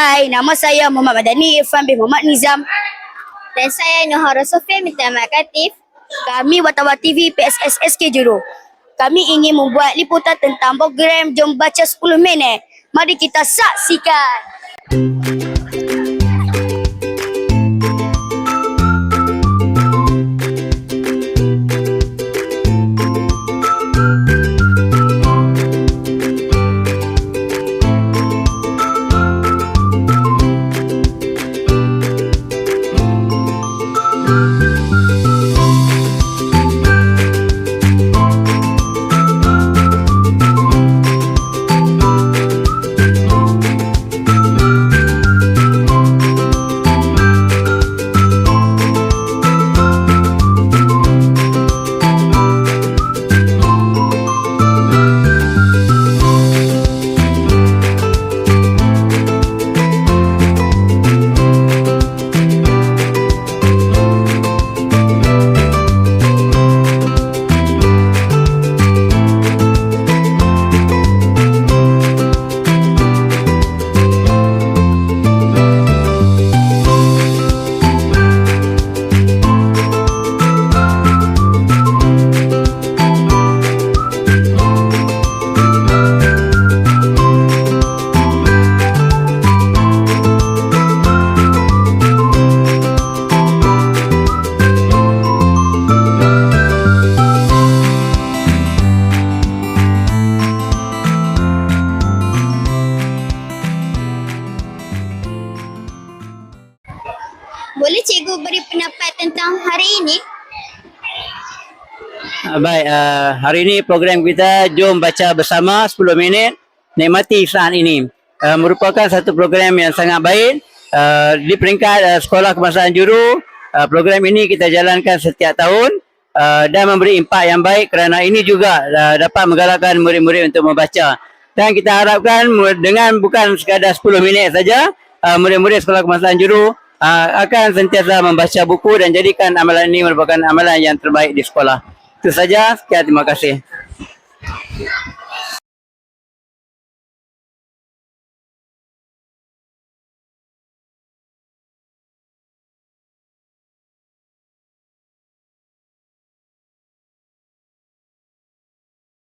Hai, nama saya Muhammad Madani Irfan bin Muhammad Nizam. Dan saya Nuhara Sofia Minta Makatif. Kami Wartawan TV PSSSK Juru. Kami ingin membuat liputan tentang program Jom Baca 10 Minit. Mari kita saksikan. Boleh cikgu beri pendapat tentang hari ini? Ah, Baik, uh, hari ini program kita Jom Baca Bersama 10 minit Nikmati saat ini. Uh, Merupakan satu program yang sangat baik uh, Di peringkat uh, Sekolah Kebangsaan Juru. Uh, Program ini kita jalankan setiap tahun uh, Dan memberi impak yang baik Kerana ini juga uh, dapat menggalakkan murid-murid untuk membaca. Dan kita harapkan dengan bukan sekadar 10 minit saja uh, Murid-murid Sekolah Kebangsaan Juru uh, Akan sentiasa membaca buku Dan jadikan amalan ini merupakan amalan yang terbaik di sekolah itu saja. Sekian terima kasih.